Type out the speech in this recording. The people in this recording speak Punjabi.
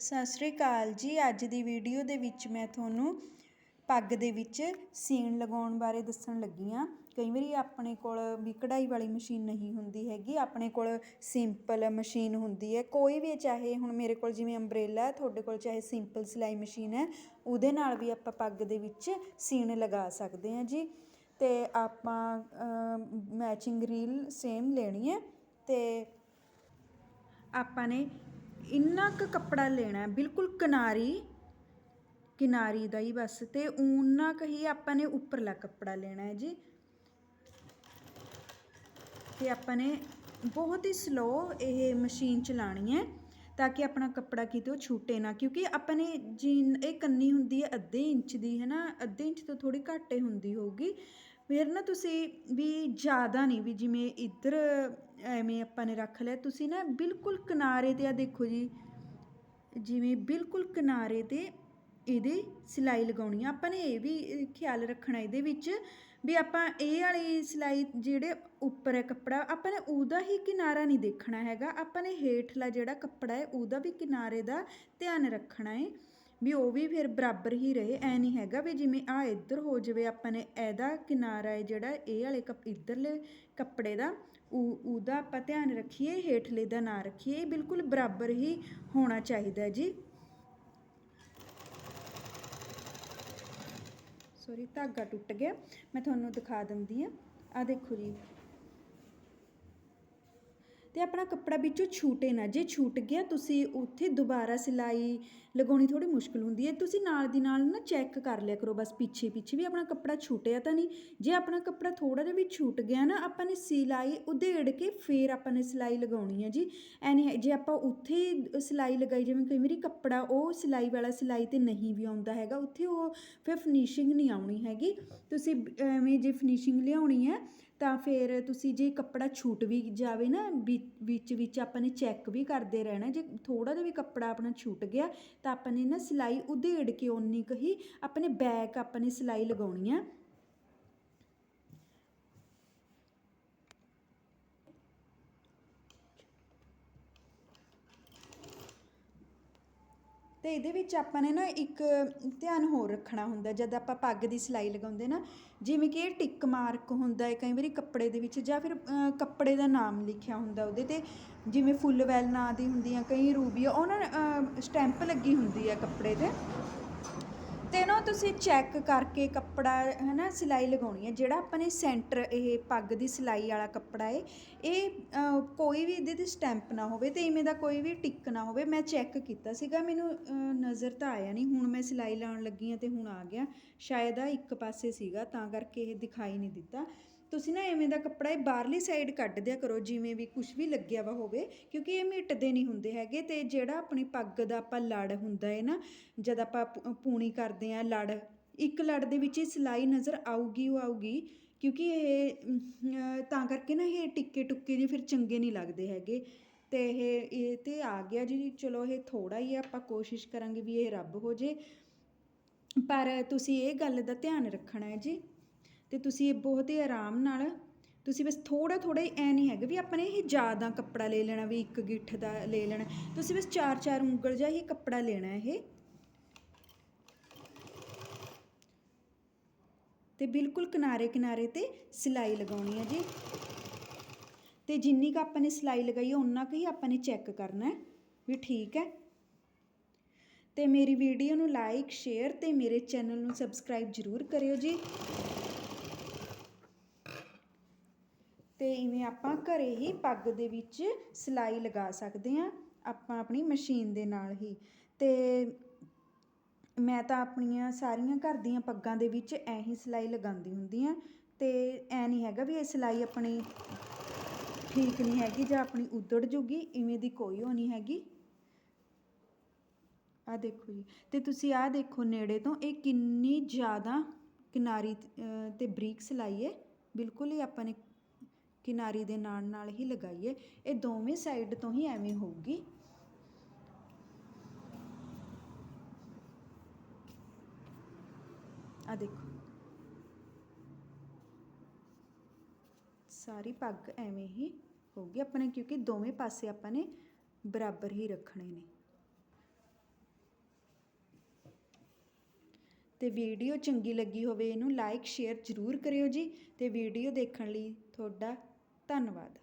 ਸਤਿ ਸ਼੍ਰੀ ਅਕਾਲ ਜੀ। ਅੱਜ ਦੀ ਵੀਡੀਓ ਦੇ ਵਿੱਚ ਮੈਂ ਤੁਹਾਨੂੰ ਪੱਗ ਦੇ ਵਿੱਚ ਸੀਨ ਲਗਾਉਣ ਬਾਰੇ ਦੱਸਣ ਲੱਗੀ ਹਾਂ। ਕਈ ਵਾਰੀ ਆਪਣੇ ਕੋਲ ਵੀ ਕਢਾਈ ਵਾਲੀ ਮਸ਼ੀਨ ਨਹੀਂ ਹੁੰਦੀ ਹੈਗੀ, ਆਪਣੇ ਕੋਲ ਸਿੰਪਲ ਮਸ਼ੀਨ ਹੁੰਦੀ ਹੈ। ਕੋਈ ਵੀ ਚਾਹੇ ਹੁਣ ਮੇਰੇ ਕੋਲ ਜਿਵੇਂ ਅੰਬ੍ਰੇਲਾ ਤੁਹਾਡੇ ਕੋਲ ਚਾਹੇ ਸਿੰਪਲ ਸਿਲਾਈ ਮਸ਼ੀਨ ਹੈ, ਉਹਦੇ ਨਾਲ ਵੀ ਆਪਾਂ ਪੱਗ ਦੇ ਵਿੱਚ ਸੀਨ ਲਗਾ ਸਕਦੇ ਹਾਂ ਜੀ। ਤੇ ਆਪਾਂ ਮੈਚਿੰਗ ਰੀਲ ਸੇਮ ਲੈਣੀ ਹੈ। ਤੇ ਆਪਾਂ ਨੇ ਇੰਨਾ ਕੁ ਕੱਪੜਾ ਲੈਣਾ ਬਿਲਕੁਲ ਕਿਨਾਰੀ ਕਿਨਾਰੀ ਦਾ ਹੀ ਬਸ, ਤੇ ਉਨਾ ਕੁ ਹੀ ਆਪਾਂ ਨੇ ਉੱਪਰਲਾ ਕੱਪੜਾ ਲੈਣਾ ਹੈ ਜੀ। ਤੇ ਆਪਾਂ ਨੇ ਬਹੁਤ ਹੀ ਸਲੋ ਇਹ ਮਸ਼ੀਨ ਚਲਾਣੀ ਹੈ, ਤਾਂ ਕਿ ਆਪਣਾ ਕੱਪੜਾ ਕਿਤੇ ਉਹ ਛੂਟੇ ਨਾ, ਕਿਉਂਕਿ ਆਪਾਂ ਨੇ ਜੀਨ, ਇਹ ਕੰਨੀ ਹੁੰਦੀ ਹੈ ਅੱਧੇ ਇੰਚ ਦੀ ਹੈ ਨਾ ਅੱਧੇ ਇੰਚ ਤੋਂ ਥੋੜੀ ਘੱਟ ਹੀ ਹੁੰਦੀ ਹੋਊਗੀ। ਫਿਰ ਨਾ ਤੁਸੀਂ ਵੀ ਜ਼ਿਆਦਾ ਨਹੀਂ, ਵੀ ਜਿਵੇਂ ਇੱਧਰ ਐਵੇਂ ਆਪਾਂ ਨੇ ਰੱਖ ਲਿਆ। ਤੁਸੀਂ ਨਾ ਬਿਲਕੁਲ ਕਿਨਾਰੇ ਤੇ ਆ ਦੇਖੋ ਜੀ। ਜਿਵੇਂ ਬਿਲਕੁਲ ਕਿਨਾਰੇ ਤੇ ਇਹਦੇ ਸਿਲਾਈ ਲਗਾਉਣੀ ਆ। ਆਪਾਂ ਨੇ ਇਹ ਵੀ ਖਿਆਲ ਰੱਖਣਾ ਇਹਦੇ ਵਿੱਚ ਵੀ ਆਪਾਂ ਇਹ ਵਾਲੀ ਸਿਲਾਈ ਜਿਹੜੇ ਉੱਪਰ ਹੈ ਕੱਪੜਾ, ਆਪਾਂ ਨੇ ਉਹਦਾ ਹੀ ਕਿਨਾਰਾ ਨਹੀਂ ਦੇਖਣਾ ਹੈਗਾ। ਆਪਾਂ ਨੇ ਹੇਠਲਾ ਜਿਹੜਾ ਕੱਪੜਾ ਹੈ, ਉਹਦਾ ਵੀ ਕਿਨਾਰੇ ਦਾ ਧਿਆਨ ਰੱਖਣਾ ਹੈ। ਵੀ ਉਹ ਵੀ ਫਿਰ ਬਰਾਬਰ ਹੀ ਰਹੇ, ਐ ਨਹੀਂ ਹੈਗਾ ਵੀ ਜਿਵੇਂ ਆ ਇੱਧਰ ਹੋ ਜਾਵੇ, ਆਪਾਂ ਨੇ ਇਹਦਾ ਕਿਨਾਰਾ ਹੈ ਜਿਹੜਾ ਇਹ ਵਾਲੇ ਕੱਪ, ਇੱਧਰਲੇ ਕੱਪੜੇ ਦਾ ਉਹ ਉਹਦਾ ਆਪਾਂ ਧਿਆਨ ਰੱਖੀਏ, ਹੇਠਲੇ ਦਾ ਨਾ ਰੱਖੀਏ, ਇਹ ਬਿਲਕੁਲ ਬਰਾਬਰ ਹੀ ਹੋਣਾ ਚਾਹੀਦਾ ਜੀ। ਸੋਰੀ ਧਾਗਾ ਟੁੱਟ ਗਿਆ, ਮੈਂ ਤੁਹਾਨੂੰ ਦਿਖਾ ਦਿੰਦੀ ਆ ਆ ਦੇਖੋ ਜੀ। ਅਤੇ ਆਪਣਾ ਕੱਪੜਾ ਵਿੱਚੋਂ ਛੂਟੇ ਨਾ। ਜੇ ਛੂਟ ਗਿਆ, ਤੁਸੀਂ ਉੱਥੇ ਦੁਬਾਰਾ ਸਿਲਾਈ ਲਗਾਉਣੀ ਥੋੜ੍ਹੀ ਮੁਸ਼ਕਲ ਹੁੰਦੀ ਹੈ। ਤੁਸੀਂ ਨਾਲ ਦੀ ਨਾਲ ਨਾ ਚੈੱਕ ਕਰ ਲਿਆ ਕਰੋ, ਬਸ ਪਿੱਛੇ ਪਿੱਛੇ ਵੀ ਆਪਣਾ ਕੱਪੜਾ ਛੂਟਿਆ ਤਾਂ ਨਹੀਂ। ਜੇ ਆਪਣਾ ਕੱਪੜਾ ਥੋੜ੍ਹਾ ਜਿਹਾ ਵੀ ਛੂਟ ਗਿਆ ਨਾ, ਆਪਾਂ ਨੇ ਸਿਲਾਈ ਉਧੇੜ ਕੇ ਫੇਰ ਆਪਾਂ ਨੇ ਸਿਲਾਈ ਲਗਾਉਣੀ ਹੈ ਜੀ। ਐਨੀ ਨਹੀਂ ਜੇ ਆਪਾਂ ਉੱਥੇ ਸਿਲਾਈ ਲਗਾਈ, ਜਿਵੇਂ ਕਈ ਵਾਰੀ ਕੱਪੜਾ ਉਹ ਸਿਲਾਈ ਵਾਲਾ ਸਿਲਾਈ ਤੇ ਨਹੀਂ ਵੀ ਆਉਂਦਾ ਹੈਗਾ, ਉੱਥੇ ਉਹ ਫਿਰ ਫਿਨਿਸ਼ਿੰਗ ਨਹੀਂ ਆਉਣੀ ਹੈਗੀ। ਤੁਸੀਂ ਐਵੇਂ ਜੇ ਫਿਨਿਸ਼ਿੰਗ ਲਿਆਉਣੀ ਹੈ ਤਾਂ ਫਿਰ ਤੁਸੀਂ ਜੇ ਕੱਪੜਾ ਛੂਟ ਵੀ ਜਾਵੇ ਨਾ ਵਿੱਚ ਵਿੱਚ ਆਪਾਂ ਨੇ ਚੈੱਕ ਵੀ ਕਰਦੇ ਰਹਿਣਾ, ਜੇ ਥੋੜਾ ਜਿਹਾ ਵੀ ਕੱਪੜਾ ਆਪਣਾ ਛੂਟ ਗਿਆ, ਤਾਂ ਆਪਾਂ ਨੇ ਨਾ ਸਿਲਾਈ ਉਧੇੜ ਕੇ ਓਨੀ ਕਹੀ ਆਪਣੇ ਬੈਕ ਆਪਾਂ ਨੇ ਸਿਲਾਈ ਲਗਾਉਣੀ ਆ। ਤੇ ਇਹਦੇ ਵਿੱਚ ਆਪਾਂ ਨੇ ਨਾ ਇੱਕ ਧਿਆਨ ਹੋਰ ਰੱਖਣਾ ਹੁੰਦਾ, ਜਦ ਆਪਾਂ ਪੱਗ ਦੀ ਸਿਲਾਈ ਲਗਾਉਂਦੇ ਨਾ, ਜਿਵੇਂ ਕਿ ਇਹ ਟਿਕ ਮਾਰਕ ਹੁੰਦਾ ਹੈ, ਕਈ ਵਾਰੀ ਕੱਪੜੇ ਦੇ ਵਿੱਚ ਜਾਂ ਫਿਰ ਕੱਪੜੇ ਦਾ ਨਾਮ ਲਿਖਿਆ ਹੁੰਦਾ ਉਹਦੇ ਤੇ, ਜਿਵੇਂ ਫੁੱਲ ਵੈਲ ਨਾਂ ਦੀ ਹੁੰਦੀਆਂ, ਕਈ ਰੂਬੀ ਉਹਨਾਂ ਸਟੈਂਪ ਲੱਗੀ ਹੁੰਦੀ ਹੈ ਕੱਪੜੇ ਤੇ। ਤੇ ਨਾ ਤੁਸੀਂ ਚੈੱਕ ਕਰਕੇ ਕੱਪੜਾ ਹੈ ਨਾ ਸਿਲਾਈ ਲਗਾਉਣੀ ਹੈ। ਜਿਹੜਾ ਆਪਾਂ ਨੇ ਸੈਂਟਰ ਇਹ ਪੱਗ ਦੀ ਸਿਲਾਈ ਵਾਲਾ ਕੱਪੜਾ ਹੈ ਇਹ ਕੋਈ ਵੀ ਇਹਦੇ ਤੇ ਸਟੈਂਪ ਨਾ ਹੋਵੇ ਤੇ ਇਵੇਂ ਦਾ ਕੋਈ ਵੀ ਟਿੱਕ ਨਾ ਹੋਵੇ। ਮੈਂ ਚੈੱਕ ਕੀਤਾ ਸੀਗਾ, ਮੈਨੂੰ ਨਜ਼ਰ ਤਾਂ ਆਇਆ ਨਹੀਂ। ਹੁਣ ਮੈਂ ਸਿਲਾਈ ਲਾਉਣ ਲੱਗੀ ਹਾਂ ਤੇ ਹੁਣ ਆ ਗਿਆ। ਸ਼ਾਇਦ ਆ ਇੱਕ ਪਾਸੇ ਸੀਗਾ, ਤਾਂ ਕਰਕੇ ਇਹ ਦਿਖਾਈ ਨਹੀਂ ਦਿੱਤਾ। ਤੁਸੀਂ ਨਾ ਐਵੇਂ ਦਾ ਕੱਪੜਾ ਇਹ ਬਾਹਰਲੀ ਸਾਈਡ ਕੱਢ ਦਿਆ ਕਰੋ, ਜਿਵੇਂ ਵੀ ਕੁਝ ਵੀ ਲੱਗਿਆ ਵਾ ਹੋਵੇ, ਕਿਉਂਕਿ ਇਹ ਮਿਟਦੇ ਨਹੀਂ ਹੁੰਦੇ ਹੈਗੇ ਤੇ ਜਿਹੜਾ ਆਪਣੀ ਪੱਗ ਦਾ ਆਪਾਂ ਲੜ ਹੁੰਦਾ ਹੈ ਨਾ, ਜਦ ਆਪਾਂ ਪੂਣੀ ਕਰਦੇ ਆ ਲੜ, ਇੱਕ ਲੜ ਦੇ ਵਿੱਚ ਹੀ ਸਿਲਾਈ ਨਜ਼ਰ ਆਊਗੀ, ਉਹ ਆਊਗੀ, ਕਿਉਂਕਿ ਇਹ ਤਾਂ ਕਰਕੇ ਨਾ ਇਹ ਟਿੱਕੇ ਟੁੱਕੇ ਜੇ ਫਿਰ ਚੰਗੇ ਨਹੀਂ ਲੱਗਦੇ ਹੈਗੇ। ਤੇ ਇਹ ਇਹ ਤੇ ਆ ਗਿਆ ਜੀ, ਚਲੋ ਇਹ ਥੋੜਾ ਹੀ ਆਪਾਂ ਕੋਸ਼ਿਸ਼ ਕਰਾਂਗੇ ਵੀ ਇਹ ਰੱਬ ਹੋ ਜੇ। ਪਰ ਤੁਸੀਂ ਇਹ ਗੱਲ ਦਾ ਧਿਆਨ ਰੱਖਣਾ ਹੈ ਜੀ। ਤੇ ਤੁਸੀਂ ਇਹ ਬਹੁਤ ਹੀ ਆਰਾਮ ਨਾਲ, ਤੁਸੀਂ ਬਸ ਥੋੜਾ ਥੋੜਾ ਹੀ ਐ ਨਹੀਂ ਹੈਗਾ ਵੀ ਆਪਾਂ ਨੇ ਇਹ ਜ਼ਿਆਦਾ ਕੱਪੜਾ ਲੈ ਲੈਣਾ ਵੀ ਇੱਕ ਗਿੱਠ ਦਾ ਲੈ ਲੈਣਾ। ਤੁਸੀਂ ਬਸ ਚਾਰ ਚਾਰ ਉਂਗਲ ਜਿਹਾ ਹੀ ਕੱਪੜਾ ਲੈਣਾ ਇਹ। ਤੇ ਬਿਲਕੁਲ ਕਿਨਾਰੇ ਕਿਨਾਰੇ ਤੇ ਸਿਲਾਈ ਲਗਾਉਣੀ ਹੈ ਜੀ। ਤੇ ਜਿੰਨੀ ਕ ਆਪਾਂ ਨੇ ਸਿਲਾਈ ਲਗਾਈ ਹੈ ਉਨਾ ਕੁ ਹੀ ਆਪਾਂ ਨੇ ਚੈੱਕ ਕਰਨਾ ਹੈ ਵੀ ਠੀਕ ਹੈ। ਤੇ ਮੇਰੀ ਵੀਡੀਓ ਨੂੰ ਲਾਈਕ ਸ਼ੇਅਰ ਤੇ ਮੇਰੇ ਚੈਨਲ ਨੂੰ ਸਬਸਕ੍ਰਾਈਬ ਜ਼ਰੂਰ ਕਰਿਓ ਜੀ। ਅਤੇ ਇਵੇਂ ਆਪਾਂ ਘਰੇ ਹੀ ਪੱਗ ਦੇ ਵਿੱਚ ਸਿਲਾਈ ਲਗਾ ਸਕਦੇ ਹਾਂ, ਆਪਾਂ ਆਪਣੀ ਮਸ਼ੀਨ ਦੇ ਨਾਲ ਹੀ। ਅਤੇ ਮੈਂ ਤਾਂ ਆਪਣੀਆਂ ਸਾਰੀਆਂ ਘਰ ਦੀਆਂ ਪੱਗਾਂ ਦੇ ਵਿੱਚ ਐਂ ਹੀ ਸਿਲਾਈ ਲਗਾਉਂਦੀ ਹੁੰਦੀ ਹਾਂ। ਅਤੇ ਐਂ ਨਹੀਂ ਹੈਗਾ ਵੀ ਇਹ ਸਿਲਾਈ ਆਪਣੀ ਠੀਕ ਨਹੀਂ ਹੈਗੀ ਜਾਂ ਆਪਣੀ ਉਧੜ ਜੂਗੀ, ਇਵੇਂ ਦੀ ਕੋਈ ਉਹ ਨਹੀਂ ਹੈਗੀ। ਆ ਦੇਖੋ ਜੀ, ਤੇ ਤੁਸੀਂ ਆ ਦੇਖੋ ਨੇੜੇ ਤੋਂ, ਇਹ ਕਿੰਨੀ ਜ਼ਿਆਦਾ ਕਿਨਾਰੀ ਤੇ ਬਰੀਕ ਸਿਲਾਈ ਹੈ। ਬਿਲਕੁਲ ਹੀ ਆਪਾਂ ਨੇ ਕਿਨਾਰੀ ਦੇ ਨਾਲ ਨਾਲ ਹੀ ਲਗਾਈਏ, ਇਹ ਦੋਵੇਂ ਸਾਈਡ ਤੋਂ ਹੀ ਐਵੇਂ ਹੋਊਗੀ। ਆ ਦੇਖੋ। ਸਾਰੀ ਪੱਗ ਐਵੇਂ ਹੀ ਹੋਊਗੀ। ਆਪਣੇ ਕਿਉਂਕਿ ਦੋਵੇਂ ਪਾਸੇ ਆਪਾਂ ਨੇ ਬਰਾਬਰ ਹੀ ਰੱਖਣੇ ਨੇ। ਤੇ ਵੀਡੀਓ ਚੰਗੀ ਲੱਗੀ ਹੋਵੇ ਇਹਨੂੰ ਲਾਈਕ ਸ਼ੇਅਰ ਜ਼ਰੂਰ ਕਰਿਓ ਜੀ। ਤੇ ਵੀਡੀਓ ਦੇਖਣ ਲਈ ਤੁਹਾਡਾ ਧੰਨਵਾਦ।